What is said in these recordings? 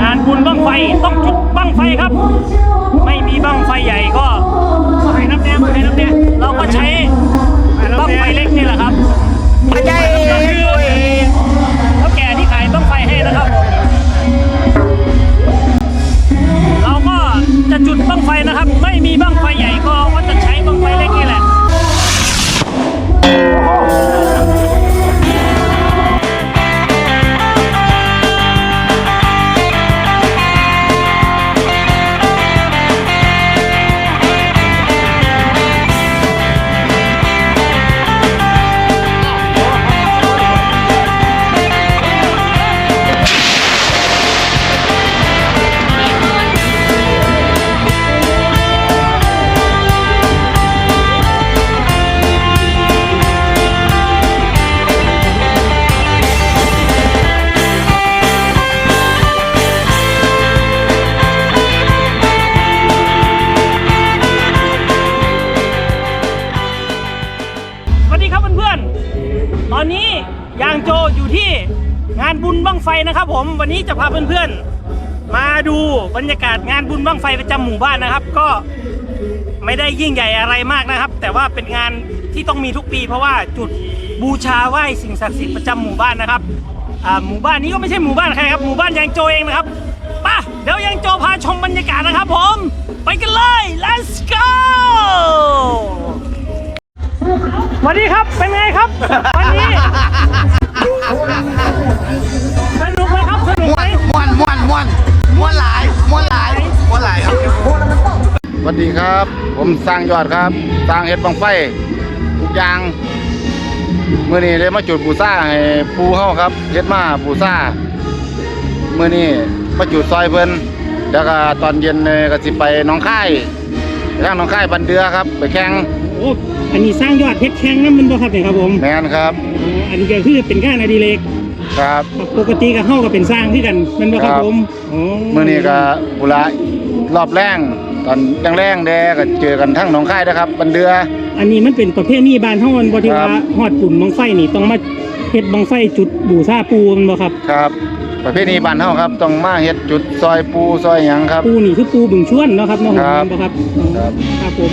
งานบุญบั้งไฟต้องจุดบั้งไฟครับ นะครับผมวันนี้จะพาเพื่อนๆ มาดูบรรยากาศงานบุญบั้งไฟประจำหมู่บ้านนะครับ ก็ไม่ได้ยิ่งใหญ่อะไรมากนะครับ แต่ว่าเป็นงานที่ต้องมีทุกปี เพราะว่าจุดบูชาไหว้สิ่งศักดิ์สิทธิ์ประจำหมู่บ้านนะครับอ่าหมู่บ้านนี้ก็ไม่ใช่หมู่บ้านใครครับหมู่บ้านยางโจเองนะครับไป่ะเดี๋ยวยางโจพาชมบรรยากาศนะครับผม ไปกันเลย let's go สวัสดีครับเป็นไงครับ วันนี้ วัสดีครับ ผมสร้างยอดครับ สร้างเห็ดบังไฟทุกอย่างเมื่อนี้ได้มาจุดปูซ่าให้ปูเฮาครับเฮ็ดมาปูซ่าเมื่อนี้มาจุดซอยเพิ่นแล้วก็ตอนเย็นเนี่ยก็สิไปหน้องค่ายไปทางหน้องค่ายบันเดือครับ ไปแข่งโอ้อันนี้สร้างยอดเพชรแข้งนั่นมันบ่ครับเนี่ยครับผมแมนครับอ๋ออันนี้ก็คือเป็นการอดิเรกครับ ปกติก็เข้ากับเป็นสร้างที่กันแมันบ่ครับครับผมอ๋อเมื่อนี้ก็บุระรอบแรง ตอนยังแรงแดก็เจอกันทั้งหนองค่ายนะครับ บันเดือ อันนี้มันเป็นประเภทนี้บ้านเฮามันบ่ที่ครัว่าบฮอดปุ่นบังไฟนี่ต้องมาเฮ็ดบังไฟจุดบูชาปูแมันบ่ครับ ครับ ประเภทนี้บ้านเฮาครับ ต้องมาเฮ็ดจุดซอยปูซอยหยังครับ ปูนี่คือปูบึงชวนเนาะครับเนาะครับแม่นบ่ครับอ๋อครับ ครับผม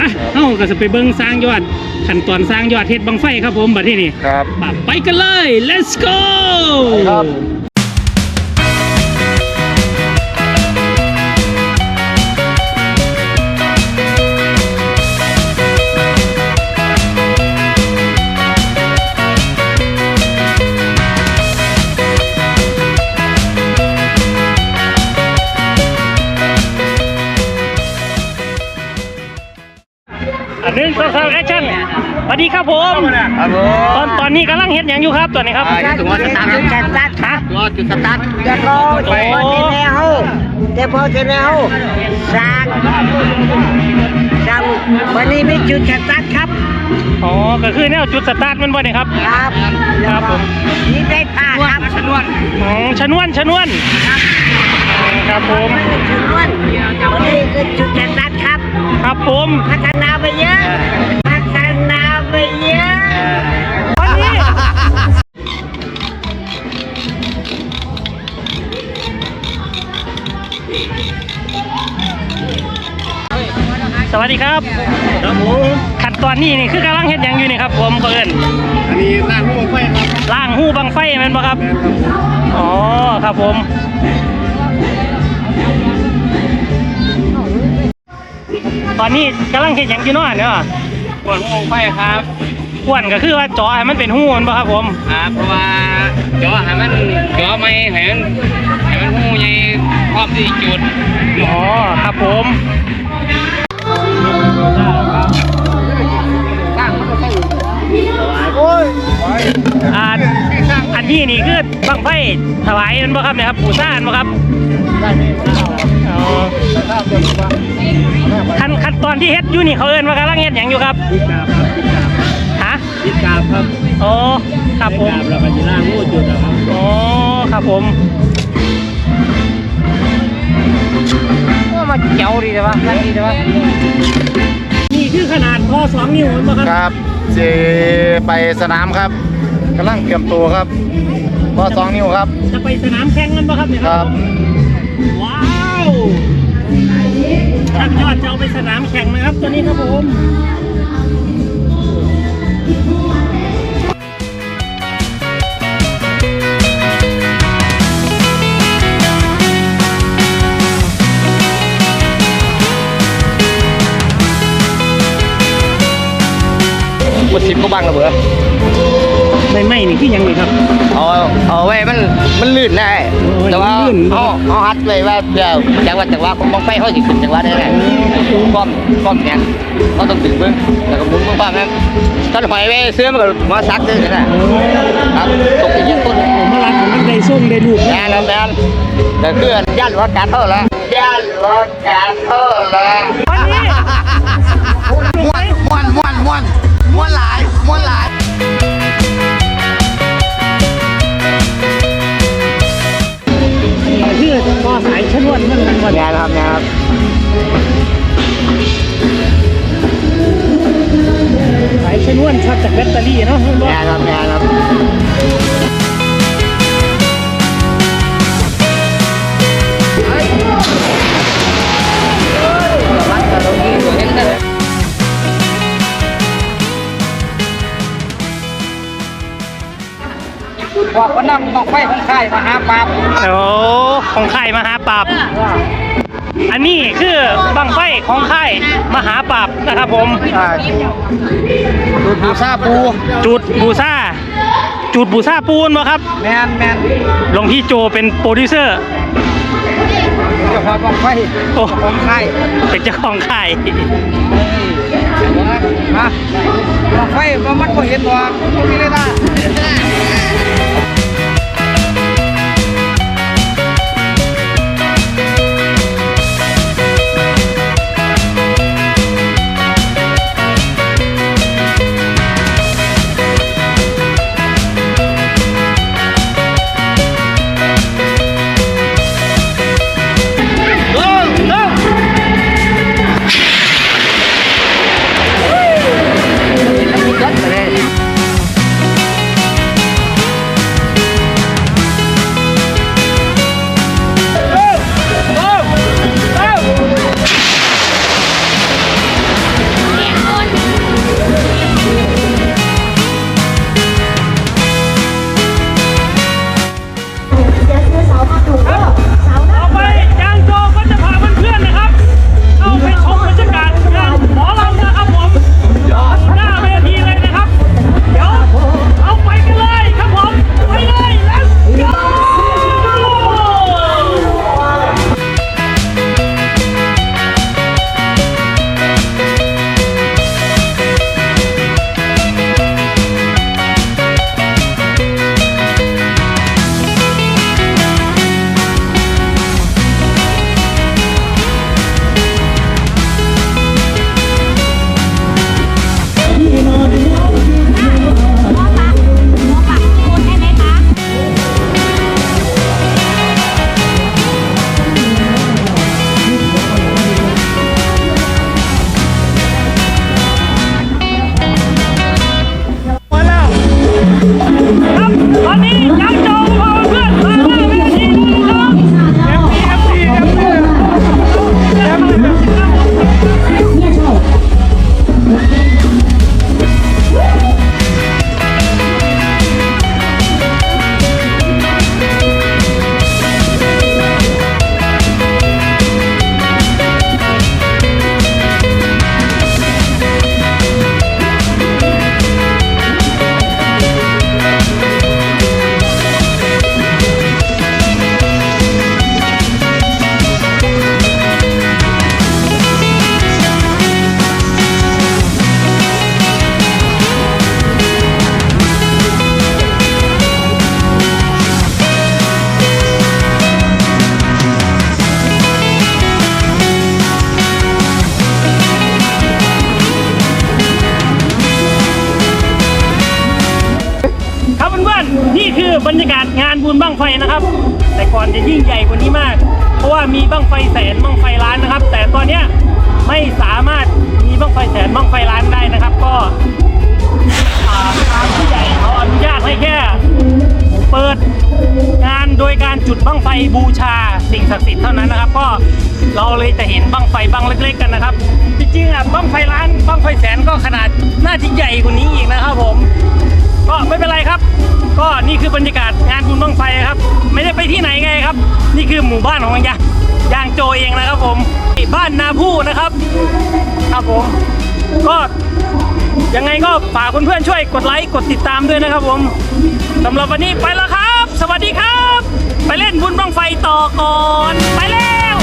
อะเฮาก็จะไปเบิ่งสร้างยอดขั้นตอนสร้างยอดเฮ็ดบังไฟครับผมบัดนี้นี่ครับปะไปกันเลย let's go ครับ อันหนึ่งสองสามแอคชั่นสวัสดีครับผมครับผตอนตอนนี้กำลังเฮ็ดหยังอยู่ครับตอนนี้ครับตัวสตาร์ทจุดสตาร์ทฮะตัวจุดสตาร์ทจะรอแต่พอที่แล้วแต่พอที่แล้วสร้างสร้างวันนี้ไม่จุดสตาร์ทครับอ๋อก็คือแนวจุดสตาร์ทมันบ่เนี่ยครับ ครับครับผมนี่ได้ผ้าครับชนวนอ๋อชนวนชนวนครับ ผมชนวนวันนี้คือจุดสตาร์ทครับ ครับผมพัฒนาไปเยอะพัฒนาไปเยอะวันนี้สวัสดีครับครับผมขั้นตอนนี้นี่คือกำลังเฮ็ดหยังอยู่นี่ครับผมเพิ่นอันนี้ร้านหัวไฟครับล่างหูบังไฟแม่นบ่ครับอ๋อครับผม ตอนนี้กำลังเฮ็ดหยังอยู่เนาะเนี่ยปวดหัวไฟครับอ้วนก็คือว่าจอให้มันเป็นหูมันบ่ครับผมครับเพราะว่าจอให้มันจอไม่ให้มันให้มันหูใหญ่พร้อมที่จุด อ๋อครับผม อันนี้นี่คือบังไฟถวายมันบ่ครับเนี่ยครับปู่ซ่านบ่ครับอ๋อขั้นขั้นตอนที่เฮ็ดอยู่นี่เขาเอิ้นว่ากำลังเฮ็ดหยังอยู่ครับฮะติดกาบครับอ๋อครับผมเราก็จะล่างหูจุดนะครับอ๋อครับผมว่ามาเจ๋วดีใช่ปะนั่นดีใช่ปะนี่คือขนาดพอสองนิ้วมั้งครับครับสิไปสนามครับ กำลังเตรียมตัวครับก็สองนิ้วครับ จะไปสนามแข่งกันปะครับเนี่ยครับ ว้าวช่างยอดจะเอาไปสนามแข่งนะครับ ตัวนี้ครับผมหมดสิบก็บังระเบิด ไม่ไม่นี่คือยังไงครับ เอาเอาไว้มันมันลื่นได้แต่ว่าลื่น เอาเอาฮัดไว้ว่าเดี๋ยวจังหวะจังหวะของบังไฟเขาสิขึ้นจังหวะได้ไงป้อมป้อมเนี่ยเขาต้องถึงเบิ้งแล้วก็หมุนเบิ้งป้อมนั้นถ้าหอยไว้เสื้อมันก็มาซักเลยนะครับตกไปยิงต้นผมมาลัดผมมันได้ส่งได้ลูกแม่นแล้วแม่นแต่คือญาติวัดการเท่าละญาติวัดการเท่าละอันนี้ ม้วนม้วนม้วนม้วนม้วนหลายม้วนหลาย สายชนวนมันมันวันแม่นครับแม่นครับสายชนวนช็อตจากแบตเตอรี่เนาะแม่นครับแม่นครับ อกว่านั่งมองไฟของค่ายมหาปราบโอ้ของค่ายมหาปราบ อันนี้คือบังไฟของค่ายมหาปราบนะครับผมดูดบูซาปู จุดบูซ่าจุดบูซ่าปูนบ่ครับ แมนแมนหลวงพี่โจเป็นโปรดิวเซอร์เจ้าของมองไฟโอ้ของค่ายเป็นเจ้าของค่ายฮะมองไฟว่ามันก็เห็นว่าตรงนี้เลยนะ เพื่อนๆนี่คือบรรยากาศงานบุญบั้งไฟนะครับ แต่ก่อนจะยิ่งใหญ่กว่านี้มาก เพราะว่ามีบั้งไฟแสนบั้งไฟล้านนะครับ แต่ตอนเนี้ยไม่สามารถมีบั้งไฟแสนบั้งไฟล้านได้นะครับ ก็ทางผู้ใหญ่เขาอนุญาตให้แค่เปิดงานโดยการจุดบั้งไฟบูชาสิ่งศักดิ์สิทธิ์เท่านั้นนะครับ ก็เราเลยจะเห็นบั้งไฟบั้งเล็ก ๆ กันนะครับ จริงๆอะบั้งไฟล้านบั้งไฟแสนก็ขนาดน่าจะใหญ่กว่านี้อีกนะครับผม ก็ไม่เป็นไรครับ ก็นี่คือบรรยากาศงานบุญบั้งไฟครับ ไม่ได้ไปที่ไหนไงครับ นี่คือหมู่บ้านของยางยางโจเองนะครับผมบ้านนาผู้นะครับ ครับผมก็ยังไงก็ฝากเพื่อนๆช่วยกดไลค์กดติดตามด้วยนะครับผมสำหรับวันนี้ไปแล้วครับ สวัสดีครับ ไปเล่นบุญบังไฟต่อก่อน ไปแล้ว